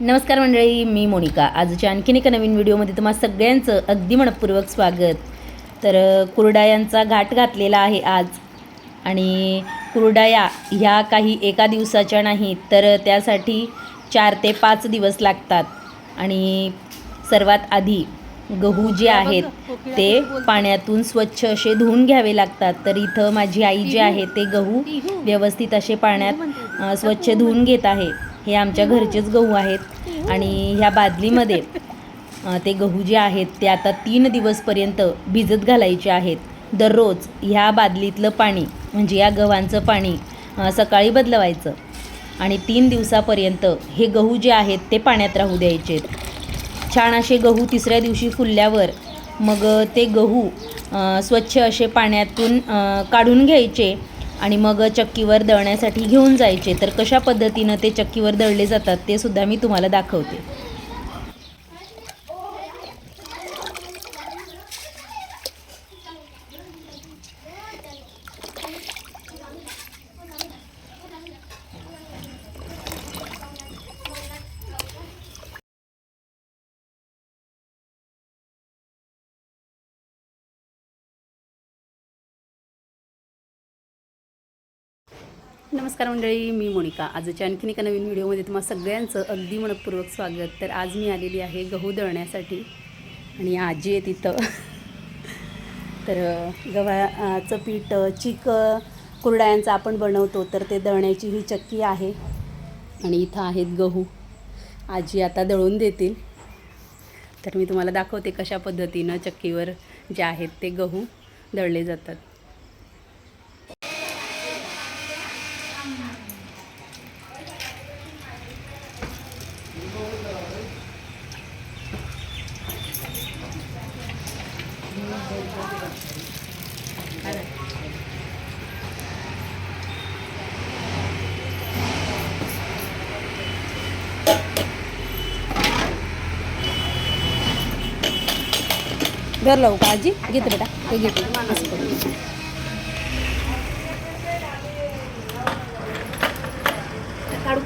नमस्कार मंडळी मी मोनिका. आजच्या आणखीन एका नवीन व्हिडिओमध्ये तुम्हा सगळ्यांचं अगदी मनपूर्वक स्वागत. तर कुरडायांचा घाट घातलेला आहे आज. आणि कुरडाया ह्या काही एका दिवसाच्या नाहीत तर त्यासाठी चार ते पाच दिवस लागतात. आणि सर्वात आधी गहू जे आहेत ते पाण्यातून स्वच्छ असे धुवून घ्यावे लागतात. तर इथं माझी आई जे आहे ते गहू व्यवस्थित असे पाण्यात स्वच्छ धुवून घेत आहे. हे आमच्या घरचेच गहू आहेत. आणि ह्या बादलीमध्ये ते गहू जे आहेत ते आता तीन दिवसपर्यंत भिजत घालायचे आहेत. दररोज ह्या बादलीतलं पाणी म्हणजे या गव्हांचं पाणी सकाळी बदलवायचं. आणि तीन दिवसापर्यंत हे गहू जे आहेत ते पाण्यात राहू द्यायचे छान असे गहू तिसऱ्या दिवशी फुलल्यावर मग ते गहू स्वच्छ असे पाण्यातून काढून घ्यायचे. आणि मग चक्कीवर दळण्यासाठी घेऊन जायचे. तर कशा पद्धतीनं ते चक्कीवर दळले जातात ते सुद्धा मी तुम्हाला दाखवते. नमस्कार मंडळी मी मोनिका. आजच्या आणखीन एका नवीन व्हिडिओमध्ये तुम्हाला सगळ्यांचं अगदी मनपूर्वक स्वागत. तर आज मी आलेली आहे गहू दळण्यासाठी. आणि आजी आहे तिथं. तर गव्हाचं पीठ चिक कुरडायांचं आपण बनवतो तर ते दळण्याची ही चक्की आहे. आणि इथं आहेत गहू. आजी आता दळून देतील. तर मी तुम्हाला दाखवते कशा पद्धतीनं चक्कीवर जे आहेत ते गहू दळले जातात. धर लावू का आजी? घेत बेटा. हे घेते असं करू. काढू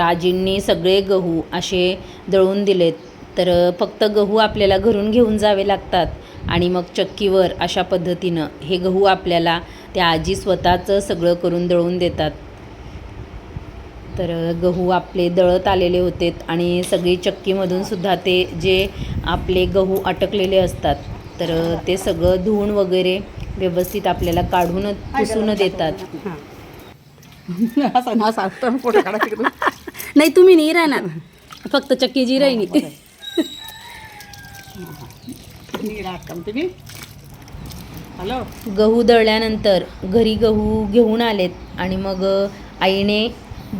तर आजींनी सगळे गहू असे दळून दिलेत. तर फक्त गहू आपल्याला घरून घेऊन जावे लागतात आणि मग चक्कीवर अशा पद्धतीनं हे गहू आपल्याला त्या आजी स्वतःचं सगळं करून दळून देतात. तर गहू आपले दळत आलेले होते आणि सगळी चक्कीमधून सुद्धा ते जे आपले गहू अटकलेले असतात तर ते सगळं धुवून वगैरे व्यवस्थित आपल्याला काढून पुसून देतात. नाही तुम्ही नाही राहणार. फक्त चक्कीची राहिनी मी राहत का तुम्ही हॅलो. गहू दळल्यानंतर घरी गहू घेऊन आलेत आणि मग आईने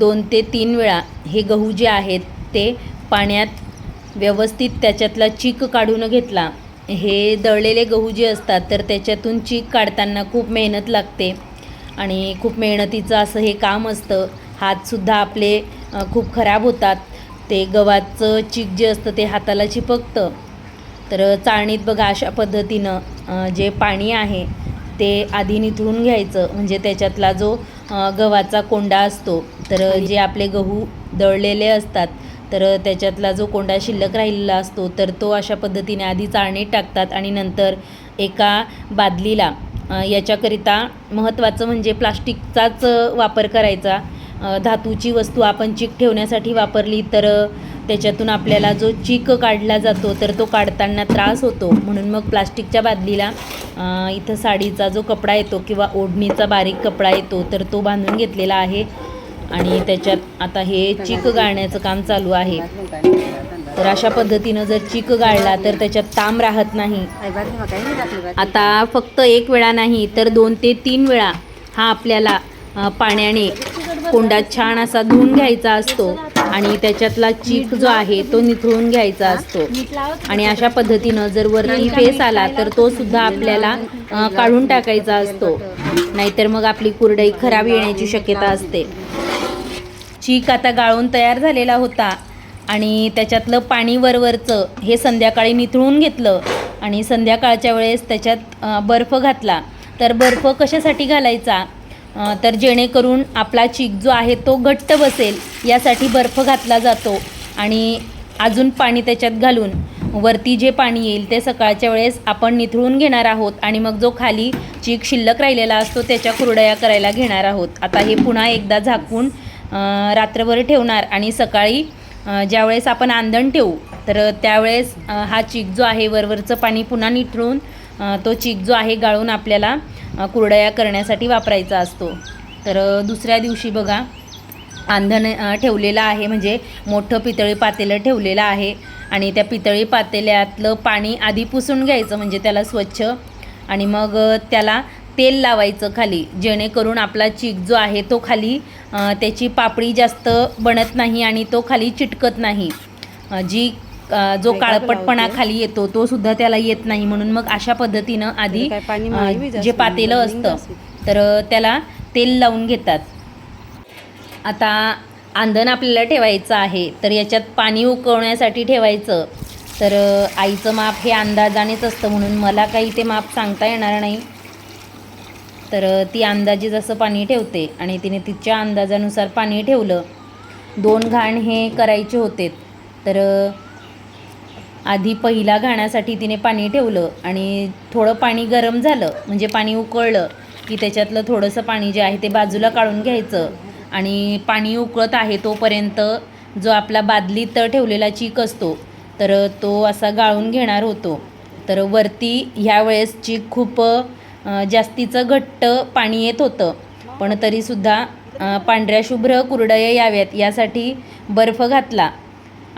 दोन ते तीन वेळा हे गहू जे आहेत ते पाण्यात व्यवस्थित त्याच्यातला चीक काढून घेतला. हे दळलेले गहू जे असतात तर त्याच्यातून चीक काढताना खूप मेहनत लागते. आणि खूप मेहनतीचं असं हे काम असतं. हातसुद्धा आपले खूप खराब होतात. ते गव्हाचं चीक जे असतं ते हाताला चिपकतं. तर चाळणीत बघा अशा पद्धतीनं जे पाणी आहे ते आधी निथळून घ्यायचं. म्हणजे त्याच्यातला जो गव्हाचा कोंडा असतो तर जे आपले गहू दळलेले असतात तर त्याच्यातला जो कोंडा शिल्लक राहिलेला असतो तर तो अशा पद्धतीने आधी चाळणीत टाकतात आणि नंतर एका बादलीला याच्याकरिता महत्त्वाचं म्हणजे प्लास्टिकचाच वापर करायचा. धातूची वस्तू आपण चीक ठेवण्यासाठी वापरली तर त्याच्यातून आपल्याला जो चीक काढला जातो तर तो काढताना त्रास होतो. म्हणून मग प्लास्टिकच्या बादलीला इथं साडीचा जो कपडा येतो किंवा ओढणीचा बारीक कपडा येतो तर तो बांधून घेतलेला आहे. आणि त्याच्यात आता हे चीक गाळण्याचं काम चालू आहे. तर अशा पद्धतीनं जर चीक गाळला तर त्याच्यात ताम राहत नाही. आता फक्त एक वेळा नाही तर दोन ते तीन वेळा हा आपल्याला पाण्याने कोंडा छान असा धुवून घ्यायचा असतो. आणि त्याच्यातला चीक जो आहे तो निथळून घ्यायचा असतो. आणि अशा पद्धतीनं जर वरती फेस आला तर तो सुद्धा आपल्याला काढून टाकायचा असतो. नाहीतर मग आपली कुरडई खराब येण्याची शक्यता असते. चीक आता गाळून तयार झालेला होता. आणि त्याच्यातलं पाणी वरवरचं हे संध्याकाळी निथळून घेतलं. आणि संध्याकाळच्या वेळेस त्याच्यात बर्फ घातला. तर बर्फ कशासाठी घालायचा? तर जेणेकरून आपला चीक जो आहे तो घट्ट बसेल यासाठी बर्फ घातला जातो. आणि अजून पाणी त्याच्यात घालून वरती जे पाणी येईल ते सकाळच्या वेळेस आपण निथळून घेणार आहोत आणि मग जो खाली चीक शिल्लक राहिलेला असतो त्याच्या कुरडया करायला घेणार आहोत. आता हे पुन्हा एकदा झाकून रात्रभर ठेवणार आणि सकाळी ज्यावेळेस आपण आंदण ठेवू तर त्यावेळेस हा चीक जो आहे वरवरचं पाणी पुन्हा निथळून तो चीक जो आहे गाळून आपल्याला कुरडया करण्यासाठी वापरायचा असतो. तर दुसऱ्या दिवशी बघा आंधण ठेवलेलं आहे म्हणजे मोठं पितळी पातेलं ठेवलेलं आहे आणि त्या पितळी पातेल्यातलं पाणी आधी पुसून घ्यायचं म्हणजे त्याला स्वच्छ आणि मग त्याला तेल लावायचं खाली जेणेकरून आपला चीक जो आहे तो खाली त्याची पापडी जास्त बनत नाही आणि तो खाली चिटकत नाही. जी जो काळपटपणा खाली येतो तो सुद्धा त्याला येत नाही. म्हणून मग अशा पद्धतीनं आधी जे पातेलं असतं तर त्याला तेल लावून घेतात. आता आंधण आपल्याला ठेवायचं आहे तर याच्यात पाणी उकळण्यासाठी ठेवायचं. तर आईचं माप हे अंदाजानेच असतं म्हणून मला काही ते माप सांगता येणार नाही. तर ती अंदाजे जसं पाणी ठेवते आणि तिने तिच्या अंदाजानुसार पाणी ठेवलं. दोन घाण हे करायचे होते तर आधी पहिला घाण्यासाठी तिने पाणी ठेवलं आणि थोडं पाणी गरम झालं म्हणजे पाणी उकळलं की त्याच्यातलं थोडंसं पाणी जे आहे ते बाजूला काढून घ्यायचं आणि पाणी उकळत आहे तोपर्यंत जो आपला बादलीत ठेवलेला चीक असतो तर तो असा गाळून घेणार होतो. तर वरती ह्या वेळेस चीक खूप जास्तीचं घट्ट पाणी येत होतं. पण तरीसुद्धा पांढऱ्या शुभ्र कुरडया याव्यात यासाठी बर्फ घातला.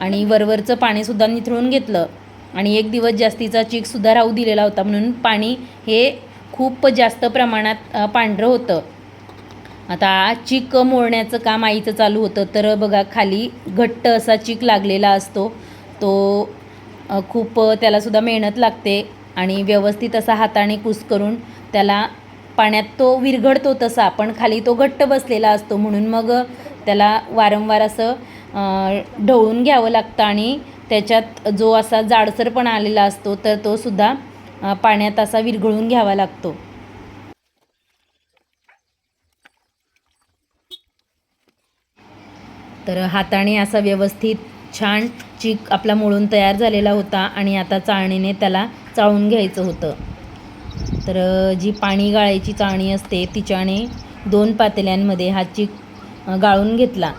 आणि वरवरचं पाणीसुद्धा निथळून घेतलं. आणि एक दिवस जास्तीचा चीकसुद्धा राहू दिलेला होता. म्हणून पाणी हे खूप जास्त प्रमाणात पांढरं होतं. आता चीक मोडण्याचं काम आईचं चालू होतं. तर बघा खाली घट्ट असा चीक लागलेला असतो. तो खूप त्यालासुद्धा मेहनत लागते. आणि व्यवस्थित असा हाताने कुस करून त्याला पाण्यात तो विरघळतो तसा. पण खाली तो घट्ट बसलेला असतो. म्हणून मग त्याला वारंवार असं ढवळून घ्यावं लागतं आणि त्याच्यात जो असा जाडसरपणा आलेला असतो तर तो सुद्धा पाण्यात असा विरघळून घ्यावा लागतो. तर हाताने असा व्यवस्थित छान चीक आपला मोळून तयार झालेला होता आणि आता चाळणीने त्याला चाळून घ्यायचं होतं. तर जी पाणी गाळायची चाळणी असते तिच्याने दोन पातेल्यांमध्ये हा चीक गाळून घेतला.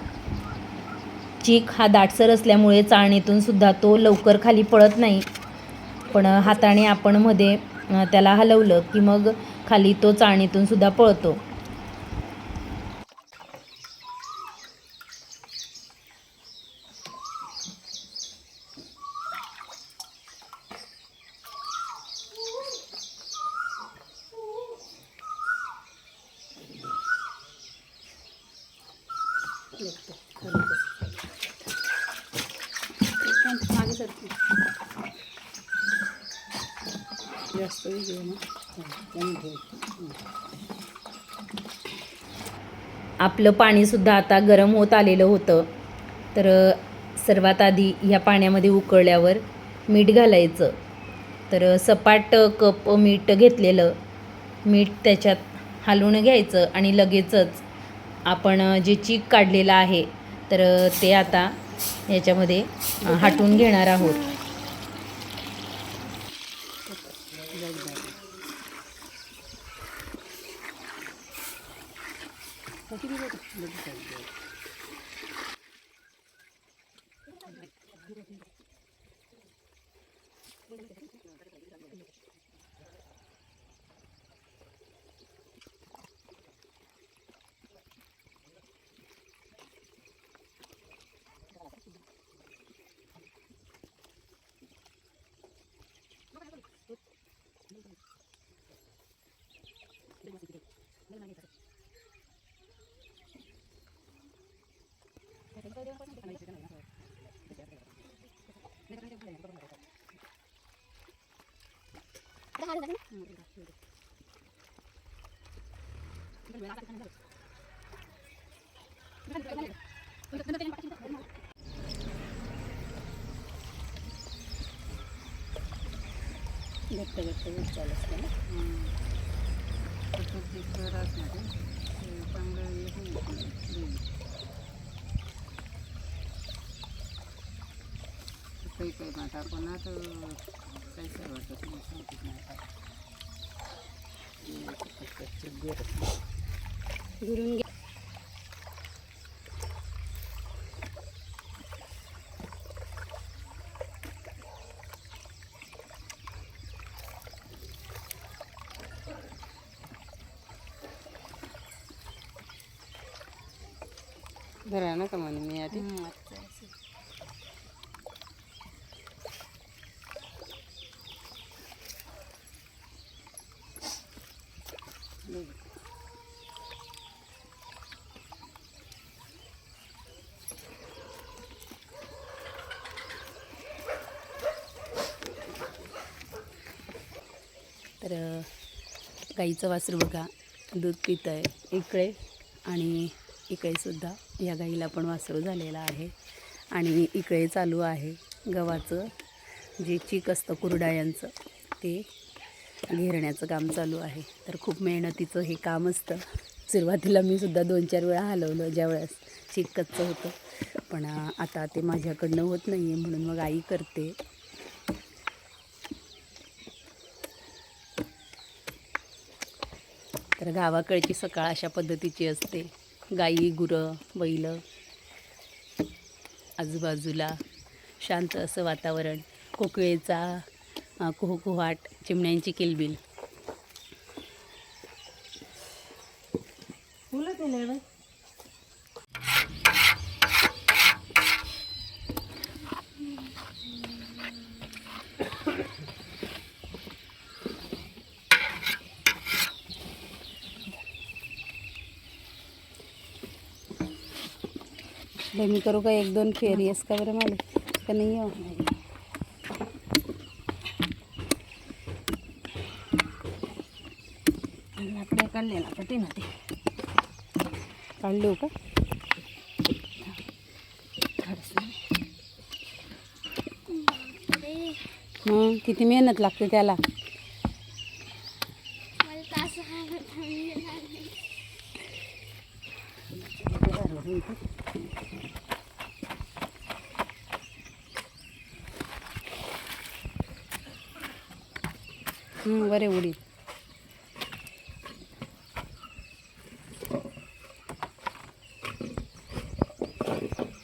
चीक हा दाटसर असल्यामुळे चाळणीतून सुद्धा तो लवकर खाली पळत नाही. पण हाताने आपण मध्ये त्याला हलवलं की मग खाली तो चाळणीतून सुद्धा पळतो जास्त वेगळी आहे ना त्याने ठेव. आपलं पाणीसुद्धा आता गरम होत आलेलं होतं. तर सर्वात आधी ह्या पाण्यामध्ये उकळल्यावर मीठ घालायचं. तर सपाट कप मीठ घेतलेलं. मीठ त्याच्यात हलवून घ्यायचं आणि लगेचच आपण जे चीक काढलेलं आहे तर ते आता याच्यामध्ये हाटून घेणार आहोत. घट्ट घट्ट होत चालू असतं ना चांगलं हे होईल. होईल. काही काही माता पण आता काही सर्व वाटत नाही सांगत नाही आता. हे कच्चे गोड. गुरून घे धरा नका म्हणे मी आधी गाईचं वासरू बघा. दूध पित आहे इकडे आणि इकडेसुद्धा या गाईला पण वासरू झालेला आहे. आणि इकडे चालू आहे गव्हाचं. जे चीक असतं कुरडायांचं ते घेरण्याचं काम चालू आहे. तर खूप मेहनतीचं हे काम असतं. सुरुवातीला मी सुद्धा दोन चार वेळा हलवलं ज्यावेळेस चीक कच्चं होतं. पण आता ते माझ्याकडनं होत नाही आहे म्हणून मग आई करते. तर गावाकडची सकाळ अशा पद्धतीची असते. गाई गुरं बैल आजूबाजूला शांत असं वातावरण. कोकिळेचा अ, चिमण्यांची किलबिल. बाई मी करू का एक दोन फेर? येस का बरं मला का नाही हो आपल्या काढलेला कठी ना ते. काढली हो का? किती मेहनत लागते त्याला हं, बरे उडीद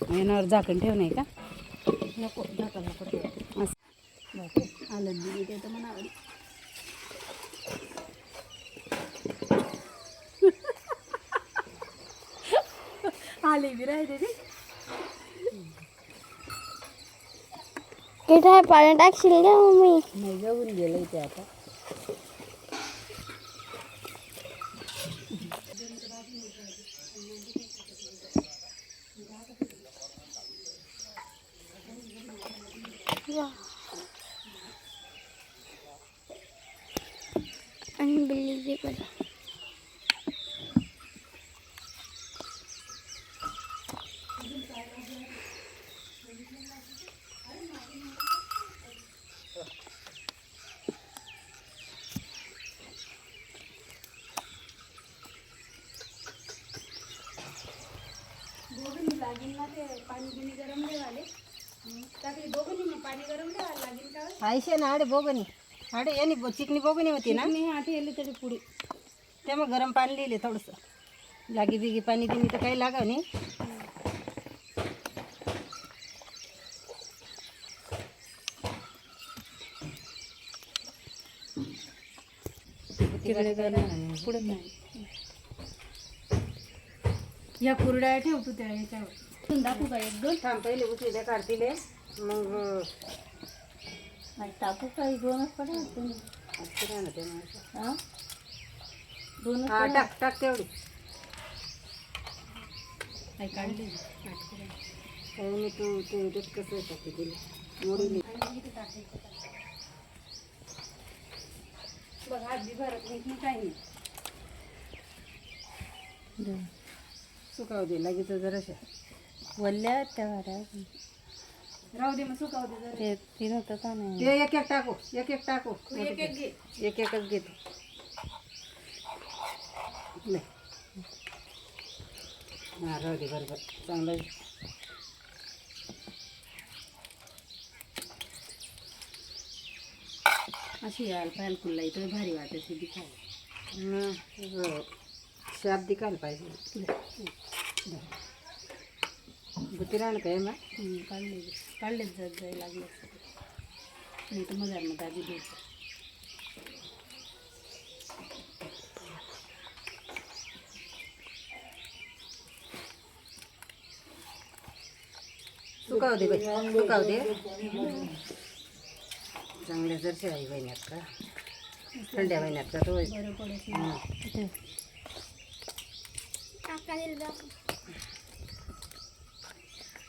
याच्यावर झाकण ठेव नाही का? नको ढाका नको. असं. आलं दिली ते तर म्हणा आले बी राहिले रे. कुठे पाणी टाकशील का मम्मी? नाही जाऊन गेलं ते आता. आयशे ना आडे बोगनी आडे यानी बो- चिकनी बोगनी होती ना? तरी पुढे ते मग गरम पाणी लिहिले थोडंसं. लागी बिगी पाणी दिली तर काही लागाव नाही. पुढे नाही. या कुरड्या ठेवतो त्या याच्यावर. दाखवू का एक दोन? थांब पहिले उचली त्या काढतील मग टाकू काही दोनच पडेल असं ना ते माणसं. हा? दोन हा टाक टाक तेवढी. काढली. काही मी तू कसं टाकी दिली. मोडीली बघ बी भरत नाही काही नाही. सुकावू दे लगेच जराशा. वल्ल्या त्या वाऱ्या राहू दे मग सुकावू दे जरा ते तीन होतं का नाही ते एक एक टाकू एक एक टाकू एक एक घे एक एकच घेतो नाही हा राहू दे बरोबर चांगलं अशी याल पायल कुल्ला इथं भारी वाटायची ती खायला हं, ब- पाहिजे बुती राहणं काय मग हम्म, काढले काढलेच जात जाय लागले नाही तर मग आधी द्यायचं सुकाव दे बाई सुकाव दे चांगल्या जरशे आहे महिन्यात का थंड्या महिन्यात का तो बरं पडत हं.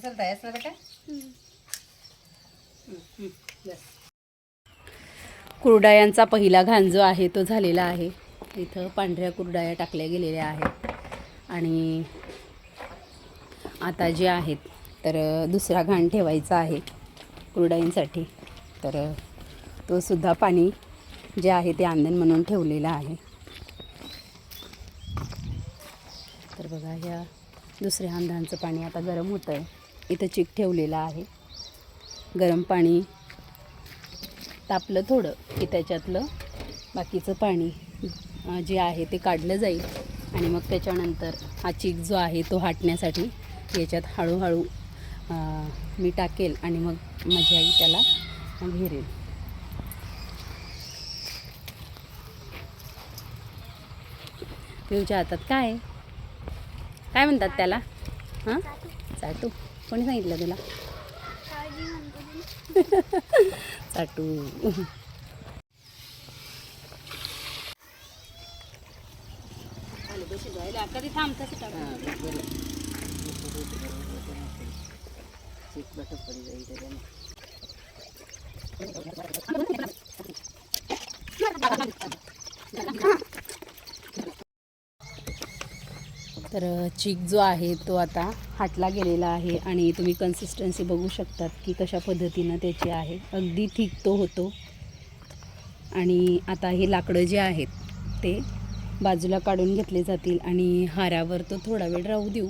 उचलता येस ना बेटा कुरडायांचा पहिला घाण जो आहे तो झालेला आहे. इथं पांढऱ्या कुरडाया टाकल्या गेलेल्या आहेत. आणि आता जे आहेत तर दुसरा घाण ठेवायचा आहे कुरडाईंसाठी तर तो सुद्धा पाणी जे आहे ते आंदण म्हणून ठेवलेलं आहे. तर बघा ह्या दुसऱ्या अंधांचं पाणी आता गरम होतं आहे इथं चिक ठेवलेलं आहे. गरम पाणी तापलं थोडं की त्याच्यातलं बाकीचं पाणी जे आहे ते काढलं जाईल. आणि मग त्याच्यानंतर हा चीक जो आहे तो हाटण्यासाठी याच्यात हळूहळू मी टाकेल आणि मग माझी आई त्याला घेरेल. पिऊच्या हातात काय काय म्हणतात त्याला? हां? चाटू. कोणी सांगितलं तुला? चाटू. कधी थांबतं चिक बटक पडी जाईल त्याच्याने तर चीक जो आहे तो आता हाटला गेलेला आहे आणि तुम्ही कन्सिस्टन्सी बघू शकतात की कशा पद्धतीनं त्याची आहे. अगदी ठीक तो होतो. आणि आता हे लाकडं जे आहेत ते बाजूला काढून घेतले जातील आणि हारावर तो थोडा वेळ राहू देऊ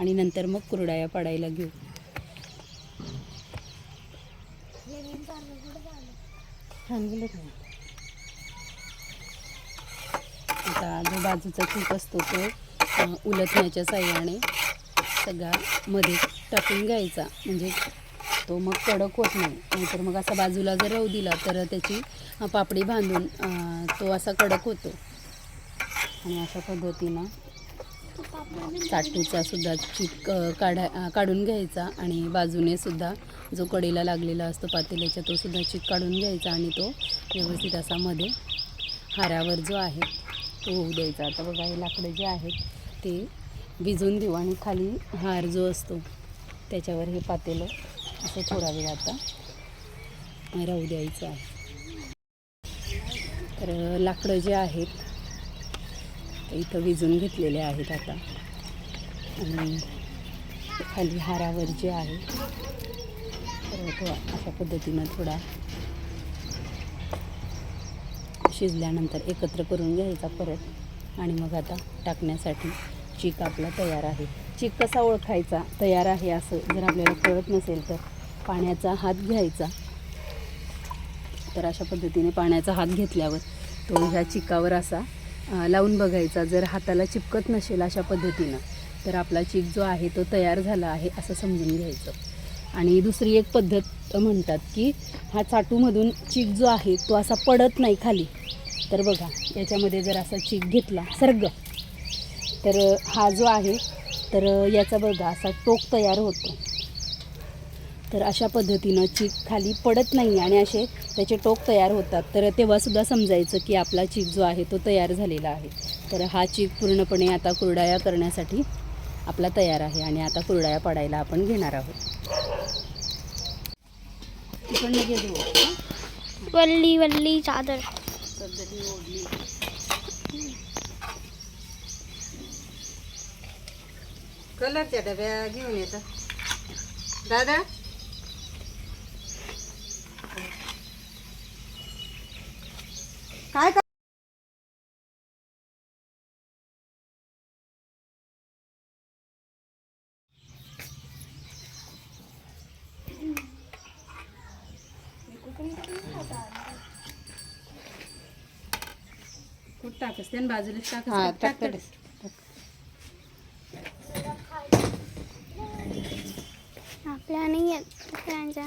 आणि नंतर मग कुरडाया पडायला घेऊ. आता जो बाजूचा चूक असतो तो उलटण्याच्या साह्याने सगळा मध्ये टाकून घ्यायचा. म्हणजे तो मग कडक होत नाही. नाहीतर मग असा बाजूला जर राहू दिला तर त्याची पापडी बांधून तो असा कडक होतो. आणि अशा पद्धतीनं चाटूचा सुद्धा चिक काढा काढून घ्यायचा. आणि बाजूने सुद्धा जो कडेला लागलेला असतो पातेल्याच्या तो सुद्धा चिक काढून घ्यायचा. आणि तो व्यवस्थित असा मध्ये हारावर जो आहे तो होऊ द्यायचा. आता बघा हे लाकडं जे आहेत ते भिजवून देऊ आणि खाली हार जो असतो त्याच्यावर हे पातेलं असं थोडा वेळ आता. राहू द्यायचं आहे. तर लाकडं जे आहेत ते इथं विजून घेतलेले आहेत आता. आणि खाली हारावर जे आहे तर तो अशा पद्धतीनं थोडा शिजल्यानंतर एकत्र करून घ्यायचा परत. आणि मग आता टाकण्यासाठी चीक आपला तयार आहे. चीक कसा ओळखायचा? तयार आहे असं जर आपल्याला कळत नसेल तर पाण्याचा हात घ्यायचा. तर अशा पद्धतीने पाण्याचा हात घेतल्यावर तो ह्या चिकावर असा लावून बघायचा. जर हाताला चिपकत नसेल अशा पद्धतीनं तर आपला चीक जो आहे तो तयार झाला आहे असं समजून घ्यायचं. आणि दुसरी एक पद्धत म्हणतात की हा चाटूमधून चीक जो आहे तो असा पडत नाही खाली. तर बघा याच्यामध्ये जर असा चीक घेतला सर्ग तर हा जो आहे तर याचा बघा असा टोक तयार होतो. तर अशा पद्धतीनं चीक खाली पडत नाही आणि असे त्याचे टोक तयार होतात. तर तेव्हासुद्धा समजायचं की आपला चीक जो आहे तो तयार झालेला आहे. तर हा चीक पूर्णपणे आता कुरडाया करण्यासाठी आपला तयार आहे आणि आता कुरडाया पाडायला आपण घेणार आहोत. वल्ली वल्ली चादर. चटणी ओढली कलरच्या डब्या घेऊन येतात. दादा काय कर बाजूलाच टाकस हा टाक, टाक टाक. आपल्या नाही येत दुसऱ्यांच्या.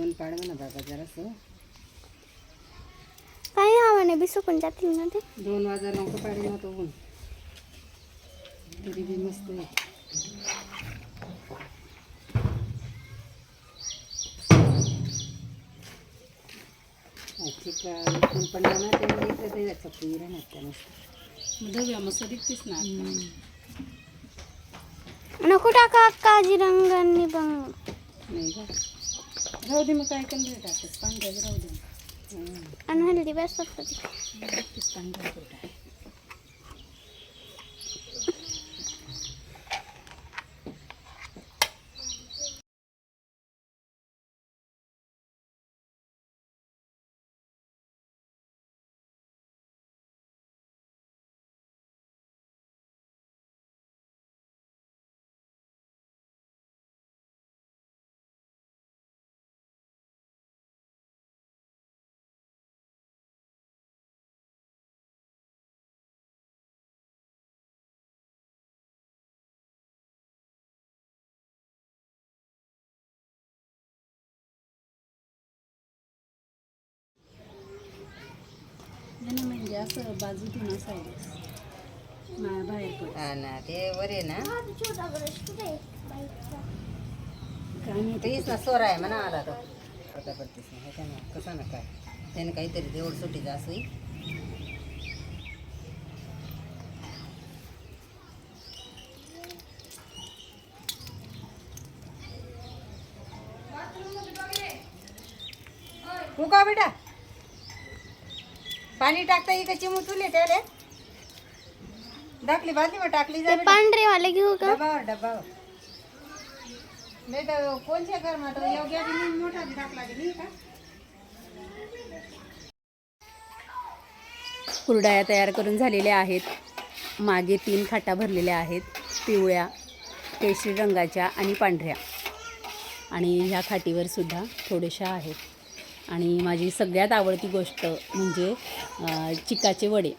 ऊन पाड म्हणा बाबा जरासं काही हवाने बी सुकून जातील ना ते. दोन वाजा नको पाडी ना तो ऊन तरी बी मस्त आहे. नको टाका काजी रंगांनी पण नाही का राहू दे मग काय कलर टाकत पांढऱ्याच राहू दे हं. आणि हल्दी बस फक्त ती. म्हणजे असं बाजूतून असायला मा- बाहेर हा ना ते वर ना. काय माहिती. तेच ना सोर आहे म्हणा आला तो. आता पडतेस ना ह्याच्या ना कसा ना काय. त्याने काहीतरी देवड सुटीचं असं हो का बेटा. पाणी टाकता इकडे चिमू तुले त्याले टाकली बादली मग टाकली जा ते बेटा. पांढरे वाले घेऊ का? डब्बावर डब्बावर. नाही तर कोणत्या घरात योग्य मोठा बी टाकला की नाही का? कुरडाया तयार करून झालेल्या आहेत. मागे तीन खाटा भरलेल्या आहेत पिवळ्या केशरी रंगाच्या आणि पांढऱ्या. आणि ह्या खाटीवर सुद्धा थोड्याशा आहेत. आणि माझी सगळ्यात आवडती गोष्ट म्हणजे चिकाचे वडे.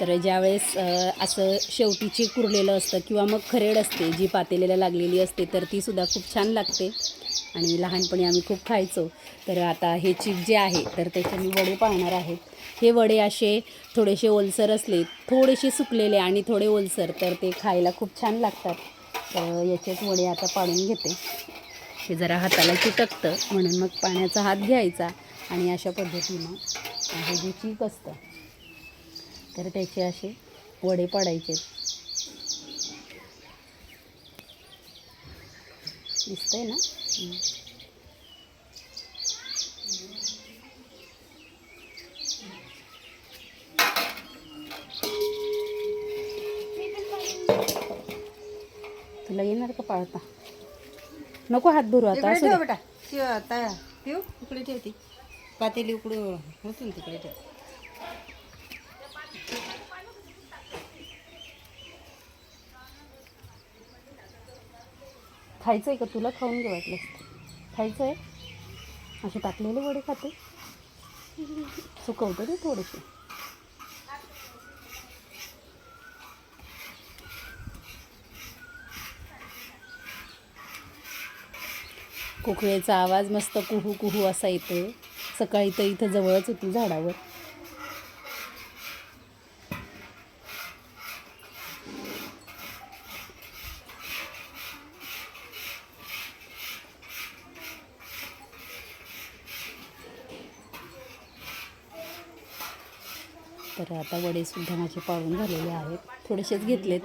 तर ज्यावेळेस असं शेवटीचे कुरलेलं असतं किंवा मग खरेड असते जी पातेलेला लागलेली असते तर ती सुद्धा खूप छान लागते. आणि लहानपणी आम्ही खूप खायचो. तर आता हे चीक जे आहे तर त्याचे मी वडे पाहणार आहेत हे वडे असे थोडेसे ओलसर असले थोडेसे सुकलेले आणि थोडे ओलसर तर ते खायला खूप छान लागतात. तर याचेच वडे आता पाडून घेते. हे जरा हाताला चिटकतं म्हणून मग पाण्याचा हात घ्यायचा आणि अशा पद्धतीनं हे जे चीक असतं तर त्याचे असे वडे पडायचे. दिसतंय ना? तुला येणार का पाळता? नको हात भरू आता इकडे असू ठेव दे. बेटा. शिव आता. ठेव इकडे ठेव ती. पातेली उकडून होतून तिकडे ठेव. खायचं आहे का तुला? खाऊन घे वाटलं खायचं आहे असे टाकलेले वडे खाते? सुकवतं रे थोडेसे कोकिळेचा आवाज मस्त कुहू कुहू असा येतो सकाळी तर इथं जवळच होती झाडावर. तर आता वडेसुद्धा माझे पाळून झालेले आहेत. थोडेसेच घेतलेत.